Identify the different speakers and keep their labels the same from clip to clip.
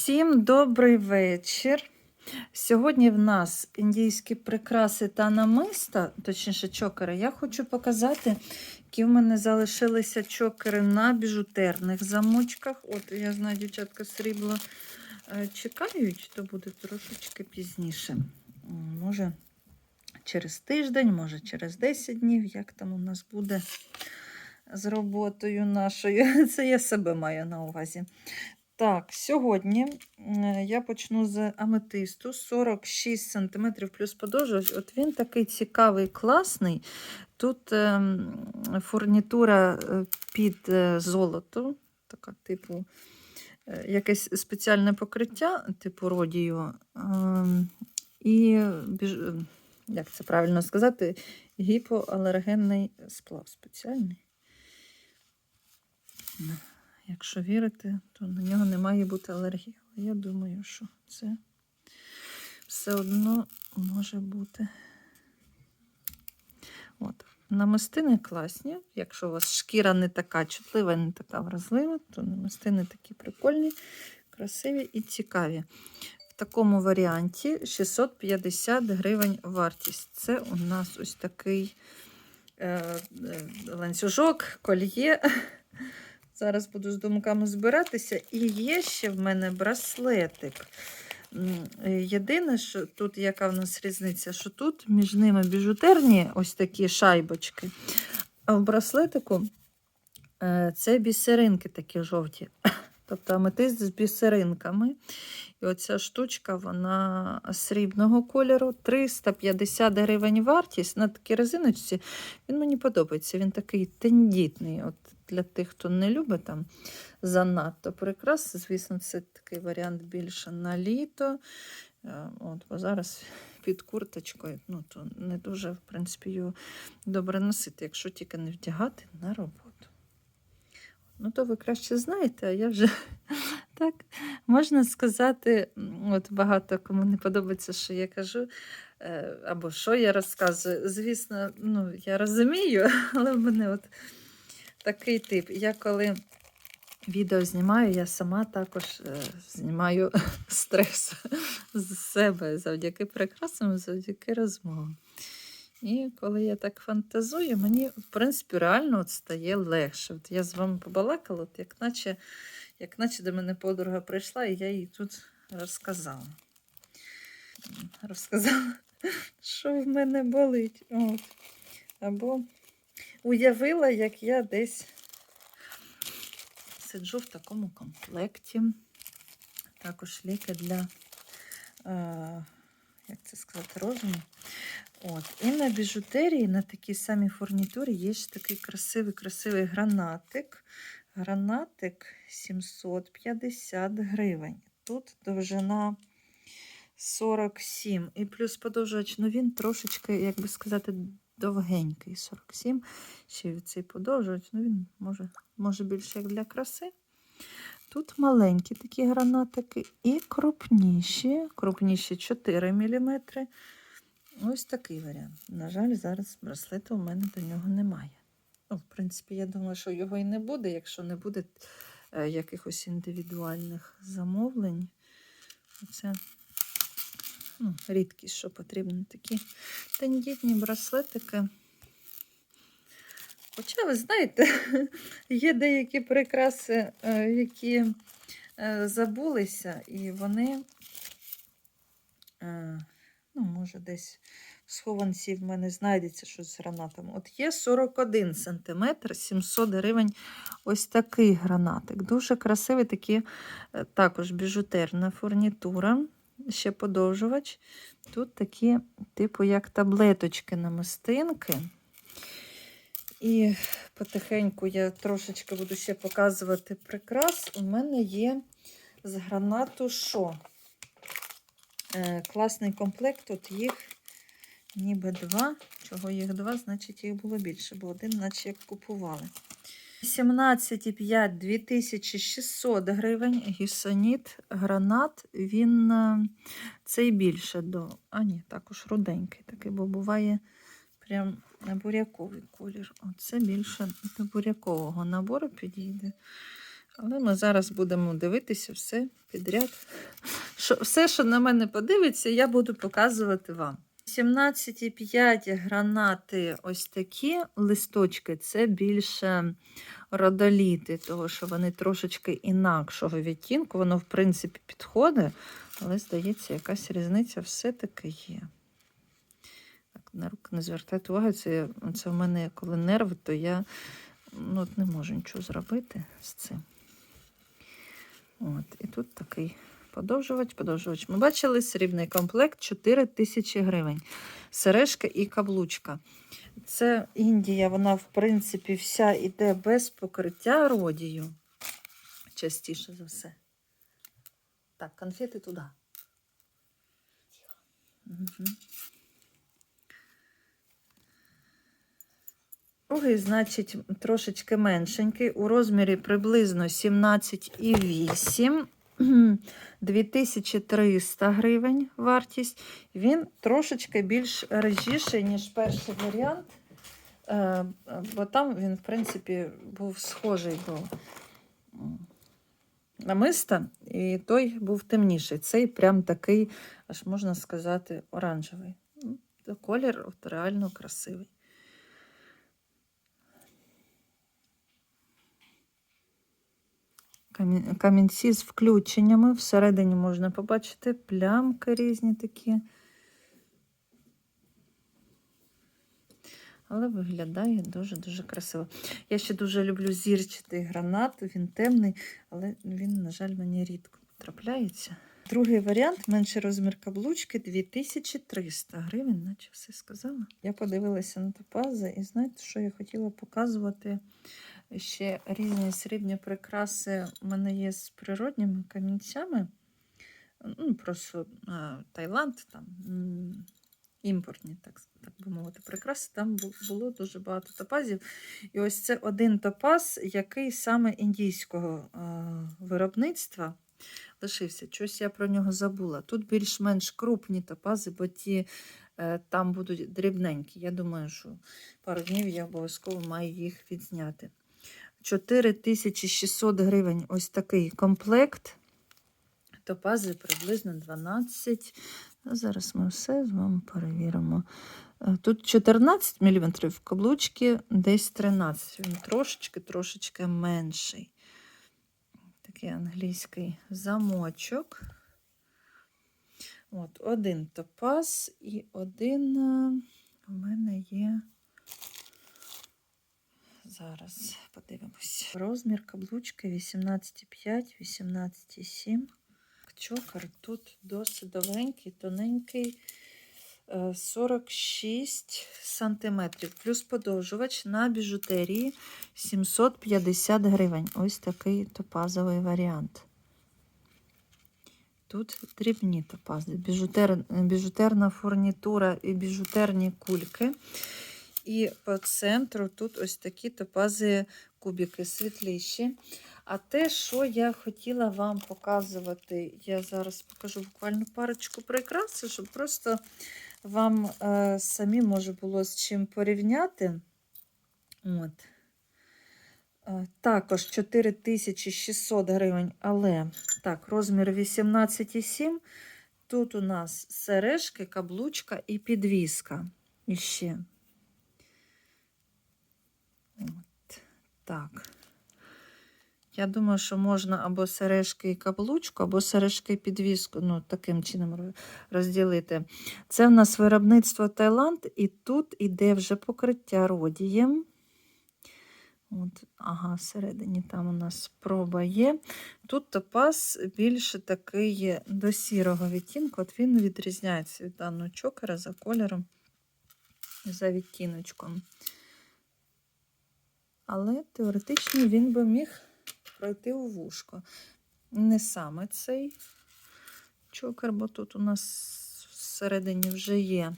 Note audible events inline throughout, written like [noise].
Speaker 1: Всім добрий вечір. Сьогодні в нас індійські прикраси та намиста, точніше чокери. Я хочу показати, які в мене залишилися чокери на біжутерних замочках. От я знаю, дівчатка срібло е, чекають, то буде трошечки пізніше. Може, через тиждень, може, через 10 днів, як там у нас буде з роботою нашою. [laughs] Це я себе маю на увазі. Так, сьогодні е, я почну з аметисту 46 см плюс подовжувач. От він такий цікавий, класний. Тут ем, фурнітура е, під е, золото, така типу, якесь спеціальне покриття, типу родію. ем, І як це правильно сказати, гіпоалергенний сплав спеціальний. Якщо вірити, то на нього не має бути алергії. Але я думаю, що це все одно може бути. От. Намистини класні. Якщо у вас шкіра не така чутлива, не така вразлива, то намистини такі прикольні, красиві і цікаві. В такому варіанті 650 гривень вартість. Це у нас ось такий е, е, ланцюжок, кольє. Зараз буду з думками збиратися. І є ще в мене браслетик. Е, Єдине, що тут яка в нас різниця, що тут між ними біжутерні ось такі шайбочки. А в браслетику е, це бісеринки такі жовті. [coughs] Тобто аметист з бісеринками. І оця штучка, вона срібного кольору. 350 гривень вартість на такій резиночці. Він мені подобається. Він такий тендітний. От для тих, хто не любить там занадто прикрас. Звісно, це такий варіант більше на літо. Е, От, бо зараз під курточкою, ну, то не дуже, в принципі, його добре носити, якщо тільки не вдягати на роботу. Ну, то ви краще знаєте, а я вже [laughs] так можна сказати, от багато кому не подобається, що я кажу, е, або що я розказую. Звісно, ну, я розумію, [laughs] але в мене от такий тип. Я коли відео знімаю, я сама також е, знімаю [laughs] стрес з себе завдяки прикрасам, завдяки розмовам. І коли я так фантазую, мені, в принципі, реально от стає легше. От я з вами побалакала, от як наче, як наче до мене подруга прийшла, і я їй тут розказала. Розказала, [laughs] що в мене болить. От. Або уявила, як я десь сиджу в такому комплекті. Також ліки для, е, як це сказати, розуму. От. І на біжутерії, на такій самій фурнітурі є ще такий красивий-красивий гранатик. Гранатик 750 гривень. Тут довжина 47. І плюс подовжувач, ну він трошечки, як би сказати, довгенький 47. Ще цей подовжувач, ну він може, може більше як для краси. Тут маленькі такі гранатики і крупніші, крупніші 4 мм. Ось такий варіант. На жаль, зараз браслету у мене до нього немає. Ну, в принципі, я думаю, що його і не буде, якщо не буде е, якихось індивідуальних замовлень. Це ну, рідкість, що потрібні такі тендітні браслетики. Хоча, ви знаєте, [laughs] є деякі прикраси, е, які е, забулися, і вони, е, ну, може, десь в схованці в мене знайдеться щось з гранатами. От є 41 см, 700 гривень ось такий гранатик. Дуже красивий, такі також біжутерна фурнітура, ще подовжувач. Тут такі, типу, як таблеточки намистинки. І потихеньку я трошечки буду ще показувати прикрас. У мене є з гранату що? Е, класний комплект, тут їх ніби два. Чого їх два, значить їх було більше, бо один, наче як купували. 17,5 2600 гривень. Гісоніт, гранат, він е, цей більше до. А, ні, також руденький такий, бо буває прям буряковий колір. Оце більше до бурякового набору підійде. Але ми зараз будемо дивитися все підряд. Що, все, що на мене подивиться, я буду показувати вам. 17,5 гранати ось такі листочки це більше родоліти, того що вони трошечки інакшого відтінку. Воно, в принципі, підходить, але, здається, якась різниця все-таки є. Так, на руки не звертайте увагу, це, це в мене коли нерви, то я ну, от не можу нічого зробити з цим. От, і тут такий подовжувач, подовжувач. Ми бачили срібний комплект 4 тисячі гривень. Сережка і каблучка. Це Індія, вона, в принципі, вся йде без покриття родію. Частіше за все. Так, конфети туди. Угу. Другий, значить, трошечки меншенький, у розмірі приблизно 17,8. [clears throat] 2300 гривень вартість. Він трошечки більш режіший, ніж перший варіант, е, бо там він, в принципі, був схожий до намиста, і той був темніший. Цей прям такий, аж можна сказати, оранжевий. Ну, Колір от реально красивий. Камінці з включеннями. Всередині можна побачити плямки різні такі. Але виглядає дуже-дуже красиво. Я ще дуже люблю зірчатий гранат, він темний, але він, на жаль, мені рідко трапляється. Другий варіант менший розмір каблучки 2300 гривень, наче все сказала. Я подивилася на топази і знаєте, що я хотіла показувати ще різні срібні прикраси у мене є з природніми камінцями. Ну, просто Таїланд, там імпортні, так, так би мовити, прикраси. Там було дуже багато топазів. І ось це один топаз, який саме індійського виробництва лишився. Щось я про нього забула. Тут більш-менш крупні топази, бо ті е, там будуть дрібненькі. Я думаю, що пару днів я обов'язково маю їх відзняти. 4600 гривень ось такий комплект. Топази приблизно 12. Ну, Зараз ми все з вами перевіримо. Е, Тут 14 мм, каблучки десь 13. Він трошечки, трошечки менший. Такий англійський замочок. От, один топаз і один е, у мене є. Зараз подивимось. Розмір каблучки 18,5, 18,7. Чокер тут досить довгенький, тоненький, е, 46 сантиметрів. Плюс подовжувач на біжутерії 750 гривень. Ось такий топазовий варіант. Тут дрібні топази, біжутер, біжутерна фурнітура і біжутерні кульки. І по центру тут ось такі топази кубики світліші. А те, що я хотіла вам показувати, я зараз покажу буквально парочку прикрас, щоб просто вам е, самі може було з чим порівняти. От. Е, також 4600 гривень, але так, розмір 18,7. Тут у нас сережки, каблучка і підвіска. І ще. От так. Я думаю, що можна або сережки і каблучку, або сережки і підвіску. Ну, таким чином розділити. Це в нас виробництво Таїланд, і тут іде вже покриття родієм. От, ага, всередині там у нас проба є. Тут топаз більше такий до сірого відтінку. От він відрізняється від даного чокера за кольором, за відтіночком. Але теоретично він би міг пройти у вушко. Не саме цей чокер, бо тут у нас всередині вже є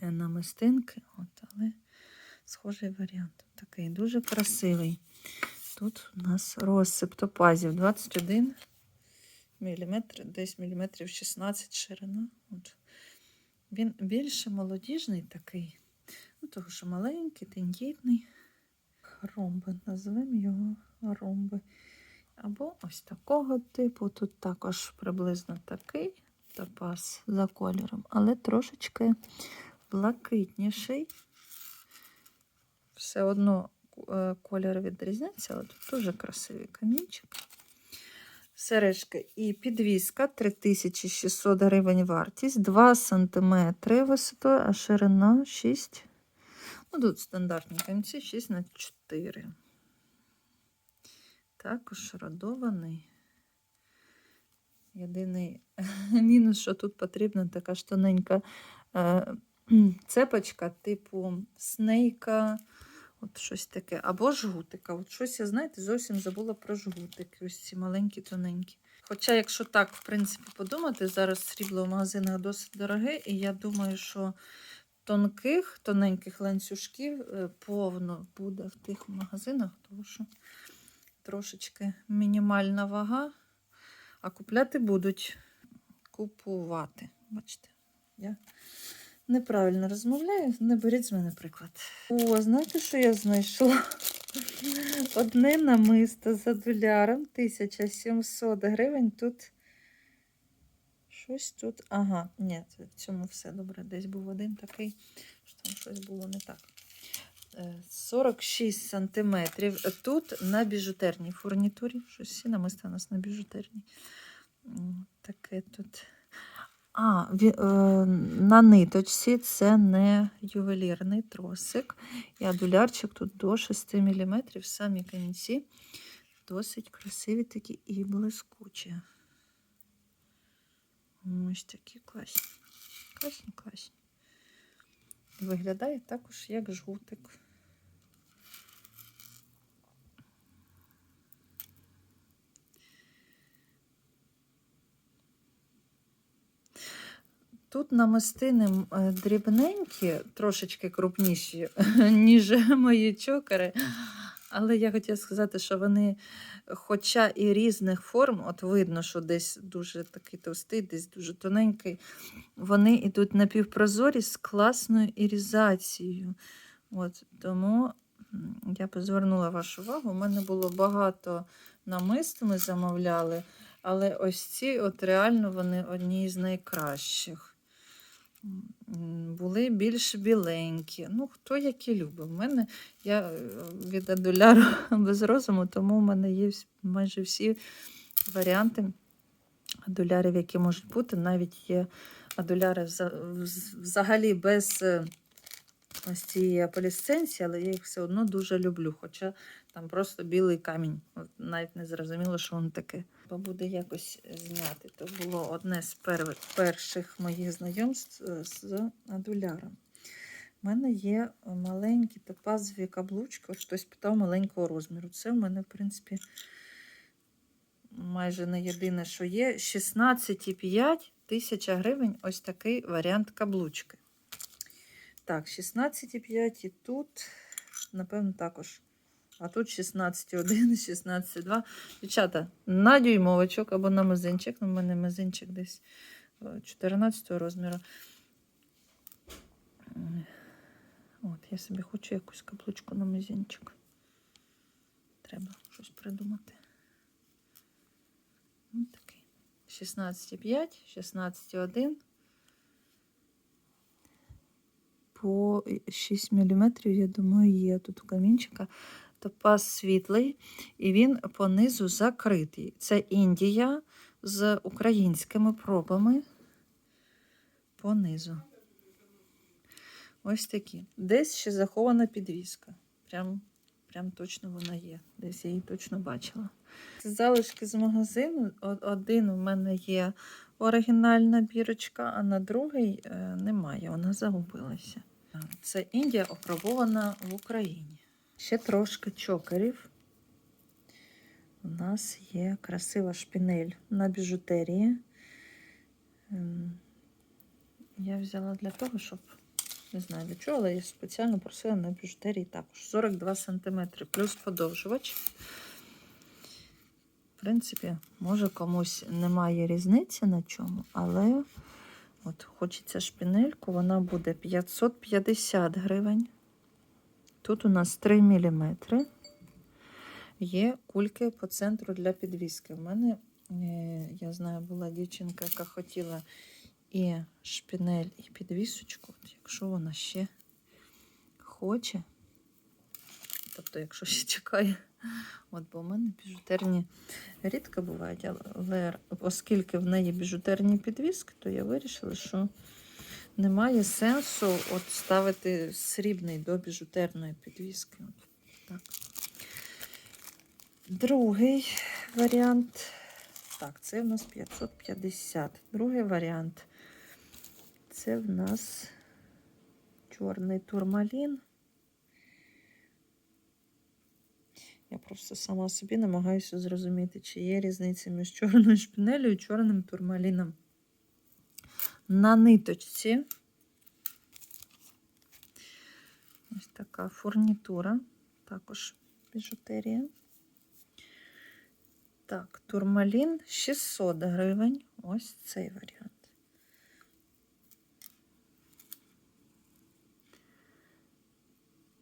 Speaker 1: намистинки, от, але схожий варіант. Такий дуже красивий. Тут у нас розсип топазів 21 мм, десь міліметрів 16 ширина. От. Він більше молодіжний такий, ну, того що маленький, тендітний. Хромби, назвемо його ромби. Або ось такого типу. Тут також приблизно такий топаз за кольором, але трошечки блакитніший. Все одно е, колір відрізняється, але тут дуже красивий камінчик. Сережки і підвіска 3600 гривень вартість, 2 см висотою, а ширина 6. Ну, тут стандартні камінці 6 на 4. Також родований. Єдиний [laughs] мінус, що тут потрібна така ж тоненька е, [clears throat] цепочка, типу снейка, от щось таке, або жгутика. От щось я, знаєте, зовсім забула про жгутики. Ось ці маленькі, тоненькі. Хоча, якщо так, в принципі, подумати, зараз срібло в магазинах досить дороге, і я думаю, що тонких, тоненьких ланцюжків е, повно буде в тих магазинах, тому що трошечки мінімальна вага, а купляти будуть купувати. Бачите, я неправильно розмовляю, не беріть з мене приклад. О, знаєте, що я знайшла? Одне намисто за доляром 1700 гривень. Тут щось тут. Ага, ні, в цьому все добре. Десь був один такий, що там щось було не так. Е, 46 сантиметрів. Тут на біжутерній фурнітурі. Щось всі намиста у нас на біжутерній. Таке тут. А, е, на ниточці це не ювелірний тросик. І адулярчик тут до 6 мм. Самі камінці досить красиві такі і блискучі. Ось такі класні. Класні, класні. Виглядає також як жгутик. Тут намистини е, дрібненькі, трошечки крупніші, [laughs] ніж мої чокери. Але я хотіла сказати, що вони, хоча і різних форм, от видно, що десь дуже такий товстий, десь дуже тоненький, вони йдуть напівпрозорі з класною ірізацією. От, тому я звернула вашу увагу. У мене було багато намист, ми замовляли, але ось ці от реально вони одні з найкращих. Були більш біленькі. Ну, хто які любить. У мене я е, від адуляру [laughs] без розуму, тому в мене є майже всі варіанти адулярів, які можуть бути. Навіть є адуляри взагалі без е, ось цієї аполісценції, але я їх все одно дуже люблю. Хоча там просто білий камінь. Навіть не зрозуміло, що воно таке. Бо буде якось зняти. То було одне з перших моїх знайомств е, з адуляром. У мене є маленькі топазові каблучки. Хтось питав маленького розміру. Це в мене, в принципі, майже не єдине, що є. 16,5 тисяча гривень ось такий варіант каблучки. Так, 16,5 і тут, напевно, також. А тут 16,1, 16,2. Дівчата, на дюймовочок або на мизинчик. Ну, У мене мизинчик десь е, 14 розміру. М, От, я собі хочу якусь каблучку на мизинчик. Треба щось придумати. Ось такий. 16,5, 16,1. По 6 мм, я думаю, є тут у камінчика. Топаз світлий, і він понизу закритий. Це Індія з українськими пробами понизу. Ось такі. Десь ще захована підвіска. Прям, прям точно вона є. Десь я її точно бачила. Залишки з магазину. Один у мене є оригінальна бірочка, а на другий е, немає, вона загубилася. Це Індія опробована в Україні. Ще трошки чокерів. У нас є красива шпінель на біжутерії. Ем, Я взяла для того, щоб не знаю для чого, але я спеціально просила на біжутерії також. 42 см плюс подовжувач. В принципі, може комусь немає різниці на чому, але от хочеться шпінельку, вона буде 550 гривень. Тут у нас 3 мм. є кульки по центру для підвіски. У мене, е, я знаю, була дівчинка, яка хотіла і шпінель, і підвісочку. От Якщо вона ще хоче, тобто, якщо ще чекає, от бо в мене біжутерні рідко бувають, але оскільки в неї біжутерні підвіски, то я вирішила, що немає сенсу от ставити срібний до біжутерної підвіски. Так. Другий варіант. Так, це в нас 550. Другий варіант. Це в нас чорний турмалін. Я просто сама собі намагаюся зрозуміти, чи є різниця між чорною шпінелью і чорним турмаліном. На ниточці. Ось така фурнітура, також біжутерія. Так, турмалін 600 гривень. Ось цей варіант.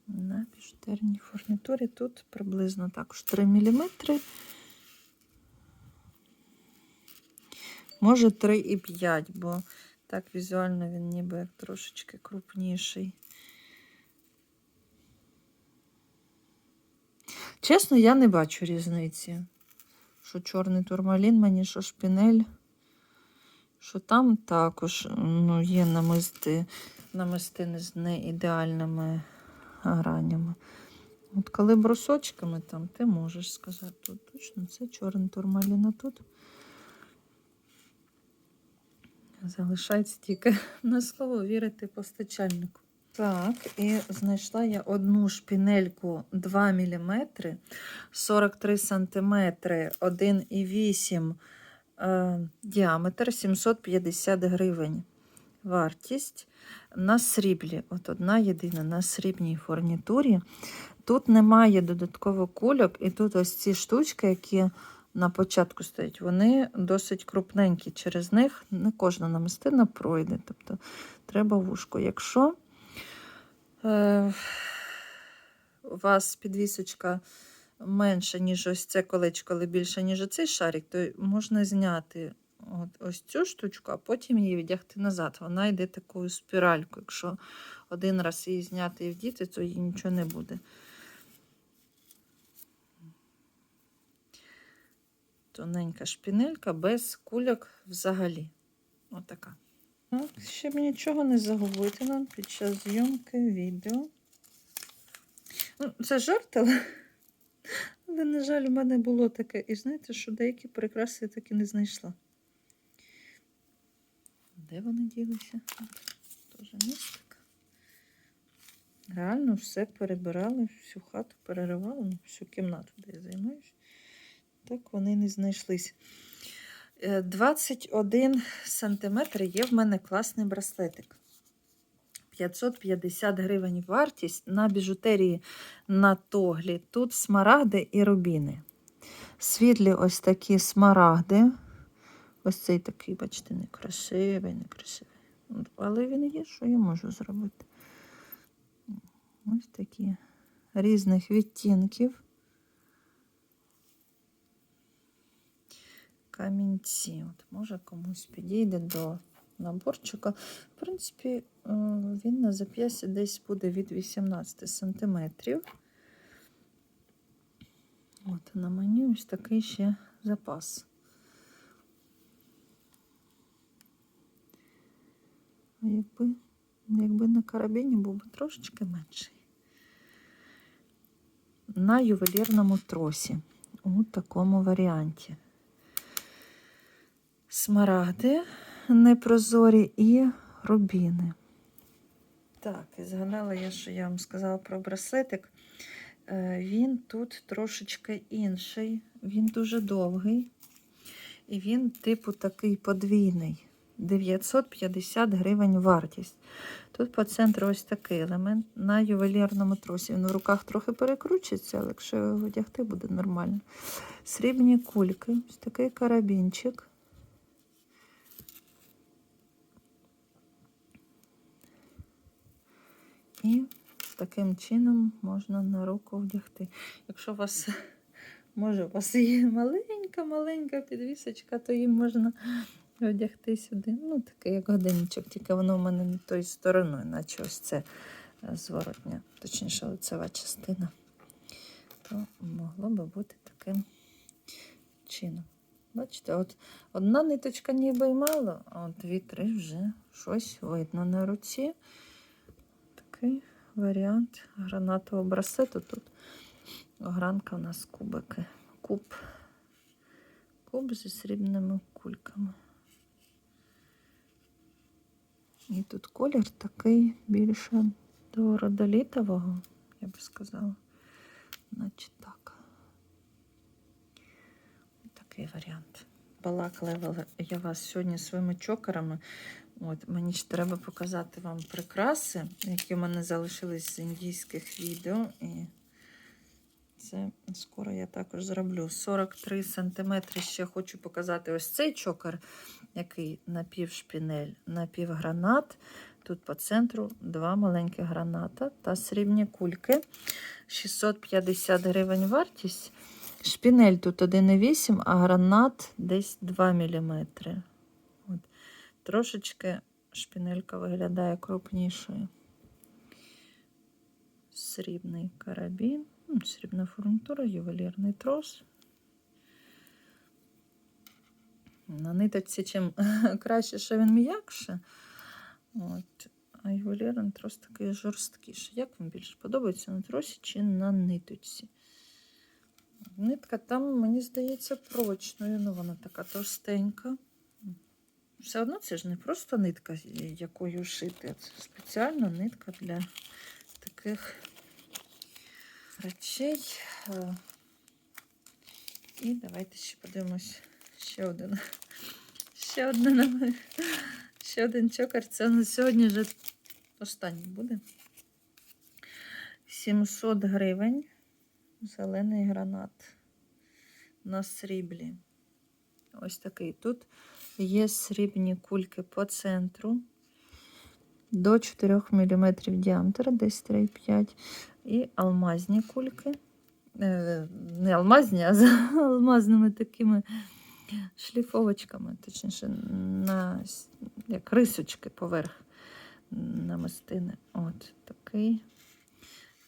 Speaker 1: На біжутерній фурнітурі тут приблизно також 3 мм. Може 3,5, бо так візуально він ніби як трошечки крупніший. Чесно, я не бачу різниці. Що чорний турмалін мені, що шпінель, що там також ну, є намисти, намистини з неідеальними гранями. От коли брусочками там, ти можеш сказати, тут точно це чорний турмалін, а тут залишається тільки [laughs] на слово вірити постачальнику. Так, і знайшла я одну шпінельку 2 мм, 43 см, 1,8 е, діаметр, 750 гривень. Вартість на сріблі. От одна єдина на срібній фурнітурі. Тут немає додатково кульок, і тут ось ці штучки, які на початку стоять, вони досить крупненькі. Через них не кожна намистина пройде. Тобто треба вушко. Якщо е, у вас підвісочка менша, ніж ось це колечко, але більше, ніж оцей шарик, то можна зняти от, ось цю штучку, а потім її віддягти назад. Вона йде такою спіралькою. Якщо один раз її зняти і вдіти, то їй нічого не буде. Тоненька шпінелька без кульок взагалі. Отака. Так, щоб нічого не загубити нам під час зйомки відео. Ну, це жарт, але, але, на жаль, у мене було таке. І знаєте, що деякі прикраси я так і не знайшла. Де вони ділися? Теж містика. Реально все перебирали, всю хату переривали, ну, всю кімнату, де я займаюся. Так вони не знайшлись. Е, 21 сантиметр є в мене класний браслетик. 550 гривень вартість на біжутерії на тоглі. Тут смарагди і рубіни. Світлі ось такі смарагди. Ось цей такий, бачите, некрасивий, некрасивий. Але він є, що я можу зробити. Ось такі різних відтінків. Камінці. От, може комусь підійде до наборчика. В принципі, е, він на зап'ясі десь буде від 18 сантиметрів. От, на мені ось такий ще запас. А Якби, якби на карабіні був би трошечки менший. На ювелірному тросі у такому варіанті. Смарагди непрозорі і рубіни. Так, і згадала я, що я вам сказала про браслетик. Е, Він тут трошечки інший, він дуже довгий. І він, типу, такий подвійний. 950 гривень вартість. Тут по центру ось такий елемент на ювелірному тросі. Він в руках трохи перекручується, але якщо його одягти, буде нормально. Срібні кульки, ось такий карабінчик. І таким чином можна на руку вдягти. Якщо у вас Може, у вас є маленька-маленька підвісочка, то її можна одягти сюди. Ну, таке, як годинничок, тільки воно в мене не тою стороною, наче ось це е, зворотня, точніше, лицева частина. То могло би бути таким чином. Бачите, от одна ниточка ніби й мало, а от дві-три вже щось видно на руці. Такий варіант гранатового браслету. Тут огранка у нас кубики. Куб. Куб зі срібними кульками. І тут колір такий більше до родолітового, я би сказала. Значить так. Такий варіант. Балаклева я вас сьогодні своїми чокерами. От, мені ж треба показати вам прикраси, які в мене залишились з індійських відео. І це скоро я також зроблю. 43 см ще хочу показати ось цей чокер, який напівшпінель, напівгранат. Тут по центру два маленькі граната та срібні кульки. 650 гривень вартість. Шпінель тут 1,8, а гранат десь 2 мм. Трошечки шпінелька виглядає крупнішою. Срібний карабін, ну, срібна фурнітура, ювелірний трос. На ниточці чим [laughs] краще, що він м'якше. От. А ювелірний трос такий жорсткіший. Як вам більше подобається на тросі чи на ниточці? Нитка там, мені здається, прочною. Ну, вона така товстенька. Все одно це ж не просто нитка, якою шити. Це спеціальна нитка для таких речей. Е, І давайте ще подивимось ще один. Ще один, ще один чокер. Це на сьогодні вже останній буде. 700 гривень. Зелений гранат на сріблі. Ось такий. Тут є срібні кульки по центру до 4 мм діаметр, десь 3,5 І алмазні кульки. Е, Не алмазні, а з [laughs] алмазними такими шліфовочками, точніше, на як рисочки поверх намистини. От такий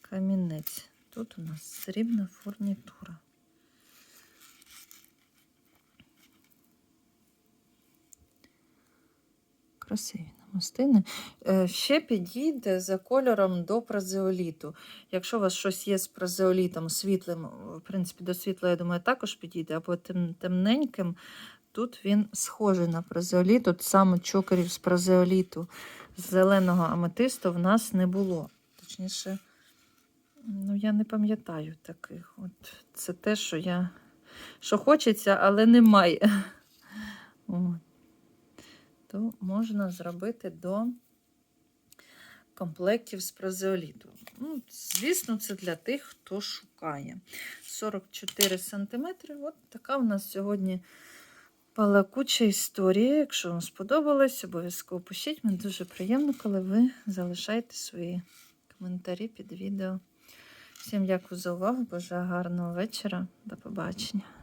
Speaker 1: камінець. Тут у нас срібна фурнітура. Красиві намистини. Е, Ще підійде за кольором до празеоліту. Якщо у вас щось є з празеолітом світлим, в принципі, до світла, я думаю, також підійде, або тем, темненьким, тут він схожий на празеоліт. От саме чокерів з празеоліту з зеленого аметисту в нас не було. Точніше, Ну, я не пам'ятаю таких. От Це те, що я що хочеться, але немає. [laughs] От. То можна зробити до комплектів з празеоліту. Ну, Звісно, це для тих, хто шукає. 44 см. От така у нас сьогодні палакуча історія. Якщо вам сподобалось, обов'язково пишіть. Мені дуже приємно, коли ви залишаєте свої коментарі під відео. Всім дякую за увагу. Бажаю гарного вечора. До побачення.